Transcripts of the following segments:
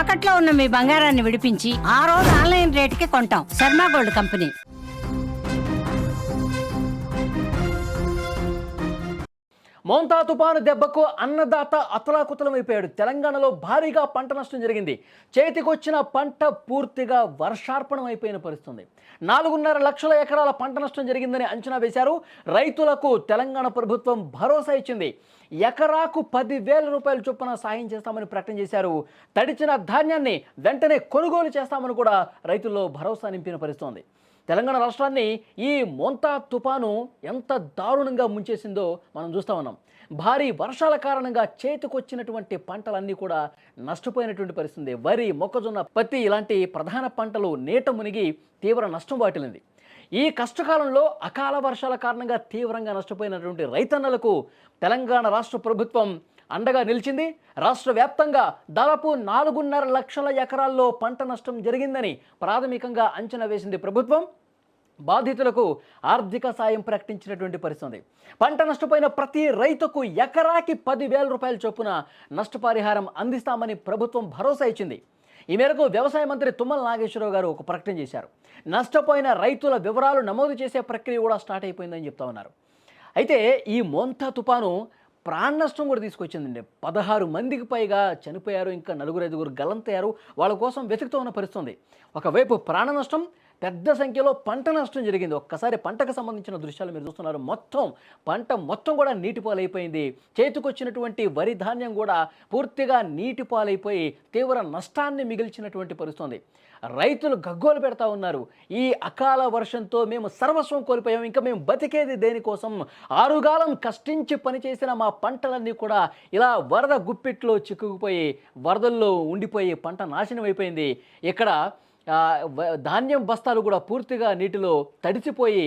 తాకట్లో ఉన్న మీ బంగారాన్ని విడిపించి ఆ రోజు ఆన్లైన్ రేటుకి కొంటాం. Sharma gold company. మోంతా తుపాను దెబ్బకు అన్నదాత అతలాకుతలమైపోయాడు తెలంగాణలో భారీగా పంట నష్టం జరిగింది. చేతికొచ్చిన పంట పూర్తిగా వర్షార్పణం అయిపోయిన పరిస్థితుంది. నాలుగున్నర లక్షల ఎకరాల పంట నష్టం జరిగిందని అంచనా వేశారు. రైతులకు తెలంగాణ ప్రభుత్వం భరోసా ఇచ్చింది. ఎకరాకు పదివేల రూపాయల చొప్పున సాయం చేస్తామని ప్రకటన చేశారు. తడిచిన ధాన్యాన్ని వెంటనే కొనుగోలు చేస్తామని కూడా రైతుల్లో భరోసా నింపిన పరిస్థితుంది. తెలంగాణ రాష్ట్రాన్ని ఈ మొంతా తుపాను ఎంత దారుణంగా ముంచేసిందో మనం చూస్తా ఉన్నాం. భారీ వర్షాల కారణంగా చేతికొచ్చినటువంటి పంటలన్నీ కూడా నష్టపోయినటువంటి పరిస్థితి వరి మొక్కజొన్న పత్తి ఇలాంటి ప్రధాన పంటలు నీట మునిగి తీవ్ర నష్టం వాటిల్లింది. ఈ కష్టకాలంలో అకాల వర్షాల కారణంగా తీవ్రంగా నష్టపోయినటువంటి రైతన్నలకు తెలంగాణ రాష్ట్ర ప్రభుత్వం అండగా నిలిచింది. రాష్ట్ర వ్యాప్తంగా దాదాపు నాలుగున్నర లక్షల ఎకరాల్లో పంట నష్టం జరిగిందని ప్రాథమికంగా అంచనా వేసింది ప్రభుత్వం. బాధితులకు ఆర్థిక సాయం ప్రకటించినటువంటి పరిస్థితి పంట నష్టపోయిన ప్రతి రైతుకు ఎకరాకి పదివేల రూపాయల చొప్పున నష్టపరిహారం అందిస్తామని ప్రభుత్వం భరోసా ఇచ్చింది. ఈ మేరకు వ్యవసాయ మంత్రి తుమ్మల నాగేశ్వరరావు గారు ఒక ప్రకటన చేశారు. నష్టపోయిన రైతుల వివరాలు నమోదు చేసే ప్రక్రియ కూడా స్టార్ట్ అయిపోయిందని చెప్తా ఉన్నారు. అయితే ఈ మోంతా తుపాను ప్రాణ నష్టం కూడా తీసుకొచ్చిందండి. పదహారు మందికి పైగా చనిపోయారు ఇంకా నలుగురు ఐదుగురు గలంతయ్యారు వాళ్ళ కోసం వెతుకుతూ ఉన్న పరిస్థితుంది ఒకవైపు ప్రాణ నష్టం పెద్ద సంఖ్యలో పంట నష్టం జరిగింది. ఒక్కసారి పంటకు సంబంధించిన దృశ్యాలు మీరు చూస్తున్నారు. మొత్తం పంట మొత్తం కూడా నీటి పాలైపోయింది చేతికొచ్చినటువంటి వరి ధాన్యం కూడా పూర్తిగా నీటి పాలైపోయి తీవ్ర నష్టాన్ని మిగిల్చినటువంటి పరిస్థితుంది. రైతులు గగ్గోలు పెడతా ఉన్నారు. ఈ అకాల వర్షంతో మేము సర్వస్వం కోల్పోయాం. ఇంకా మేము బతికేది దేనికోసం? ఆరుగాలం కష్టించి పనిచేసిన మా పంటలన్నీ కూడా ఇలా వరద గుప్పిట్లో చిక్కుకుపోయి వరదల్లో ఉండిపోయి పంట నాశనం అయిపోయింది. ఇక్కడ ధాన్యం బస్తాలు కూడా పూర్తిగా నీటిలో తడిసిపోయి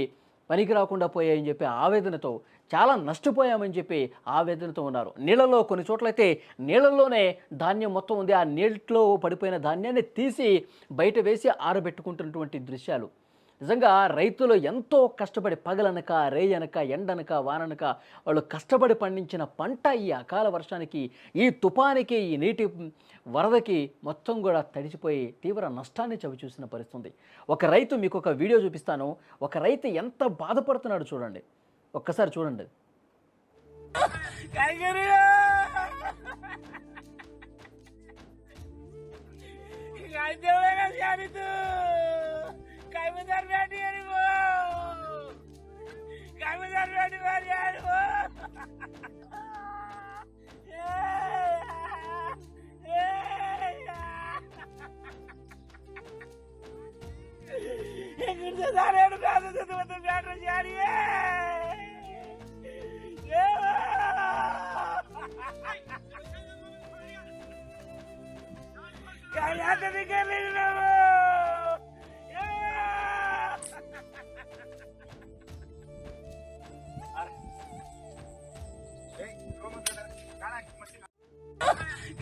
పనికి రాకుండా పోయాయని చెప్పి ఆవేదనతో చాలా నష్టపోయామని చెప్పి ఆవేదనతో ఉన్నారు. నీళ్ళలో కొన్ని చోట్లయితే నీళ్ళల్లోనే ధాన్యం మొత్తం ఉంది. ఆ నీటిలో పడిపోయిన ధాన్యాన్ని తీసి బయట వేసి ఆరబెట్టుకుంటున్నటువంటి దృశ్యాలు. నిజంగా రైతులు ఎంతో కష్టపడి పగలనక రేయనక ఎండనక వాననక వాళ్ళు కష్టపడి పండించిన పంట ఈ అకాల వర్షానికి ఈ తుఫానికి ఈ నీటి వరదకి మొత్తం కూడా తడిచిపోయి తీవ్ర నష్టాన్ని చవిచూసిన పరిస్థితుంది. ఒక రైతు మీకు ఒక వీడియో చూపిస్తాను. ఒక రైతు ఎంత బాధపడుతున్నాడు చూడండి. ఒక్కసారి చూడండి. Cesareano me hace de tu teatro, Yari. ¡Cállate, Miguelino!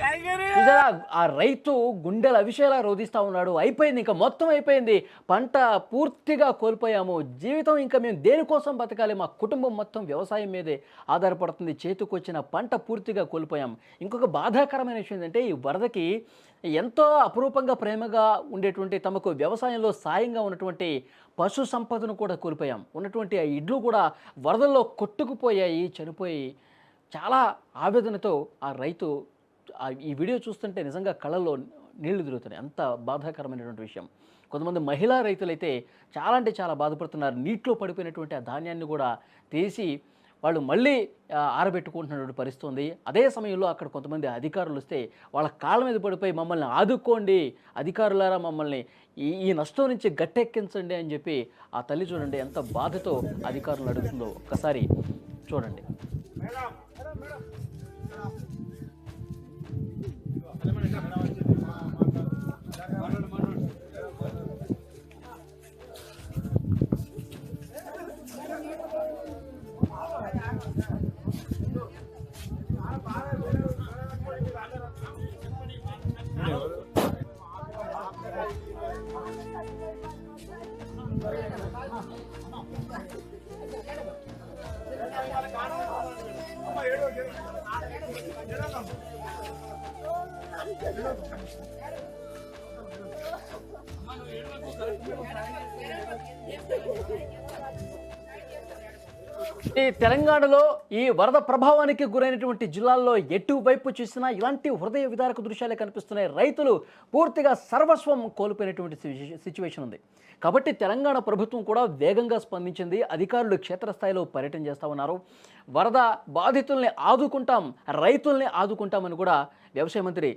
చూసారా? ఆ రైతు గుండెల అవిషయాలా రోధిస్తూ ఉన్నాడు. అయిపోయింది ఇంకా మొత్తం అయిపోయింది. పంట పూర్తిగా కోల్పోయాము. జీవితం ఇంకా మేము దేనికోసం బతకాలి? మా కుటుంబం మొత్తం వ్యవసాయం మీదే ఆధారపడుతుంది. చేతికొచ్చిన పంట పూర్తిగా కోల్పోయాం. ఇంకొక బాధాకరమైన విషయం ఏంటంటే ఈ వరదకి ఎంతో అపురూపంగా ప్రేమగా ఉండేటువంటి తమకు వ్యవసాయంలో సాయంగా ఉన్నటువంటి పశు సంపదను కూడా కోల్పోయాం. ఉన్నటువంటి ఆ ఇడ్లు కూడా వరదల్లో కొట్టుకుపోయాయి చనిపోయి. చాలా ఆవేదనతో ఆ రైతు ఈ వీడియో చూస్తుంటే నిజంగా కళలో నీళ్ళు తిరుగుతున్నాయి. అంత బాధాకరమైనటువంటి విషయం. కొంతమంది మహిళా రైతులైతే చాలా అంటే చాలా బాధపడుతున్నారు. నీటిలో పడిపోయినటువంటి ఆ ధాన్యాన్ని కూడా తీసి వాళ్ళు మళ్ళీ ఆరబెట్టుకుంటున్నటువంటి పరిస్థితి ఉంది. అదే సమయంలో అక్కడ కొంతమంది అధికారులు వస్తే వాళ్ళ కాళ్ళ మీద పడిపోయి మమ్మల్ని ఆదుకోండి అధికారులారా మమ్మల్ని ఈ ఈ నష్టం నుంచి గట్టెక్కించండి అని చెప్పి ఆ తల్లి చూడండి ఎంత బాధతో అధికారులు అడుగుతుందో ఒక్కసారి చూడండి. Got it. ఏడు ఈ తెలంగాణలో ఈ వరద ప్రభావానికి గురైనటువంటి జిల్లాల్లో ఎటువైపు చూసినా ఇలాంటి హృదయ విదారక దృశ్యాలే కనిపిస్తున్నాయి. రైతులు పూర్తిగా సర్వస్వం కోల్పోయినటువంటి సిచ్యువేషన్ ఉంది. కాబట్టి తెలంగాణ ప్రభుత్వం కూడా వేగంగా స్పందించింది. అధికారులు క్షేత్రస్థాయిలో పర్యటన చేస్తూ ఉన్నారు. వరద బాధితుల్ని ఆదుకుంటాం రైతుల్ని ఆదుకుంటామని కూడా వ్యవసాయ మంత్రి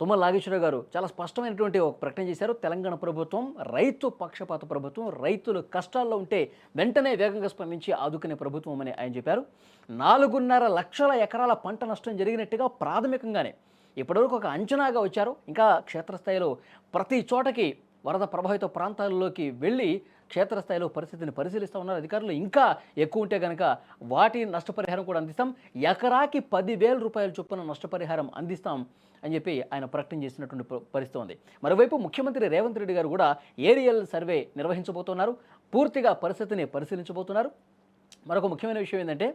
తుమ్మల నాగేశ్వరరావు గారు చాలా స్పష్టమైనటువంటి ఒక ప్రకటన చేశారు. తెలంగాణ ప్రభుత్వం రైతు పక్షపాత ప్రభుత్వం రైతులు కష్టాల్లో ఉంటే వెంటనే వేగంగా స్పందించి ఆదుకునే ప్రభుత్వం అని ఆయన చెప్పారు. నాలుగున్నర లక్షల ఎకరాల పంట నష్టం జరిగినట్టుగా ప్రాథమికంగానే ఇప్పటివరకు ఒక అంచనాగా వచ్చారు. ఇంకా క్షేత్రస్థాయిలో ప్రతి చోటకి వరద ప్రభావిత ప్రాంతాల్లోకి వెళ్ళి క్షేత్రస్థాయిలో పరిస్థితిని పరిశీలిస్తూ ఉన్నారు అధికారులు. ఇంకా ఎక్కువ ఉంటే కనుక వాటి నష్టపరిహారం కూడా అందిస్తాం. ఎకరాకి పదివేల రూపాయల చొప్పున నష్టపరిహారం అందిస్తాం అని చెప్పి ఆయన ప్రకటన చేసినటువంటి పరిస్థితి ఉంది. మరోవైపు ముఖ్యమంత్రి రేవంత్ రెడ్డి గారు కూడా ఏరియల్ సర్వే నిర్వహించబోతున్నారు. పూర్తిగా పరిస్థితిని పరిశీలించబోతున్నారు. మరొక ముఖ్యమైన విషయం ఏంటంటే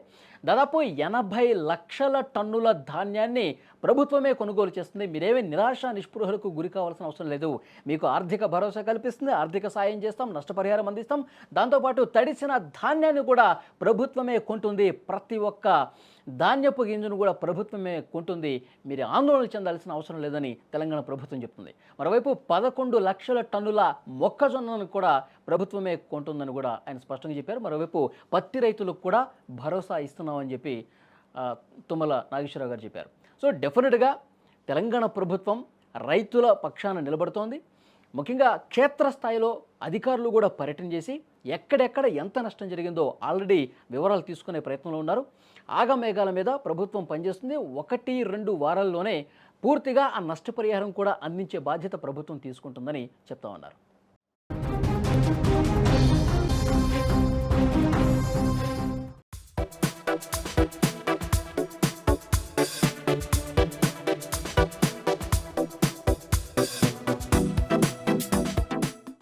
దాదాపు ఎనభై లక్షల టన్నుల ధాన్యాన్ని ప్రభుత్వమే కొనుగోలు చేస్తుంది. మీరేమీ నిరాశ నిస్పృహలకు గురి కావాల్సిన అవసరం లేదు. మీకు ఆర్థిక భరోసా కల్పిస్తుంది. ఆర్థిక సాయం చేస్తాం. నష్టపరిహారం అందిస్తాం. దాంతోపాటు తడిసిన ధాన్యాన్ని కూడా ప్రభుత్వమే కొంటుంది. ప్రతి ఒక్క ధాన్యపు గింజను కూడా ప్రభుత్వమే కొంటుంది. మీరు ఆందోళన చెందాల్సిన అవసరం లేదని తెలంగాణ ప్రభుత్వం చెప్తుంది. మరోవైపు పదకొండు లక్షల టన్నుల మొక్కజొన్నను కూడా ప్రభుత్వమే కొంటుందని కూడా ఆయన స్పష్టంగా చెప్పారు. మరోవైపు పత్తి రైతులకు కూడా భరోసా అని చెప్పి తుమ్మల నాగేశ్వరరావు గారు చెప్పారు. సో డెఫినెట్గా తెలంగాణ ప్రభుత్వం రైతుల పక్షాన నిలబడుతోంది. ముఖ్యంగా క్షేత్రస్థాయిలో అధికారులు కూడా పర్యటన చేసి ఎక్కడెక్కడ ఎంత నష్టం జరిగిందో ఆల్రెడీ వివరాలు తీసుకునే ప్రయత్నంలో ఉన్నారు. ఆగమేఘాల మీద ప్రభుత్వం పనిచేస్తుంది. ఒకటి రెండు వారాల్లోనే పూర్తిగా ఆ నష్టపరిహారం కూడా అందించే బాధ్యత ప్రభుత్వం తీసుకుంటుందని చెప్తా ఉన్నారు.